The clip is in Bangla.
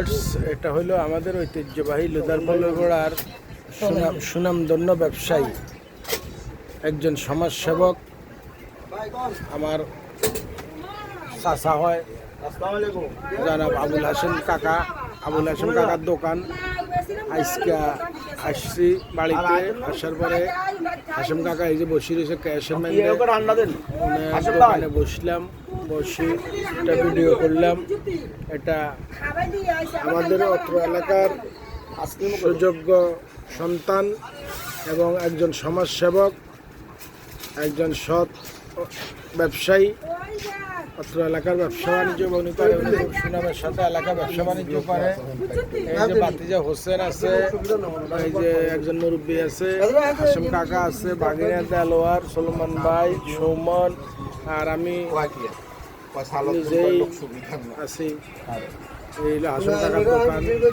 ভিউয়ার্স এটা হলো আমাদের ঐতিহ্যবাহী লোদার লোদারমলগড়ার সুনাম সুনামধন্য ব্যবসায়ী। একজন সমাজসেবক আমার চাচা হয় জনাব আবুল হাসেম কাকা। আবুল হাসেম কাকার দোকান। আজকে আসছি বাড়িতে আসার পরে হাসেম কাকা এই যে বসে রয়েছে ম্যানে দোকানে বসলাম। বসে একটা ভিডিও করলাম। এটা আমাদের অত্র এলাকার সুযোগ্য সন্তান এবং একজন সমাজসেবক, একজন সৎ ব্যবসায়ী, অত্র এলাকার ব্যবসা বাণিজ্য উনি করে সুনামের সাথে এলাকা ব্যবসা বাণিজ্য করে। বাতিজা হোসেন আছে, এই যে একজন মুরব্বী আছে, হাসিম কাকা আছে, বাগিনা দেলোয়ার, সলমান ভাই, সৌমন, আর আমি নিজেই আছি এই হলো হাসিম কাকার দোকান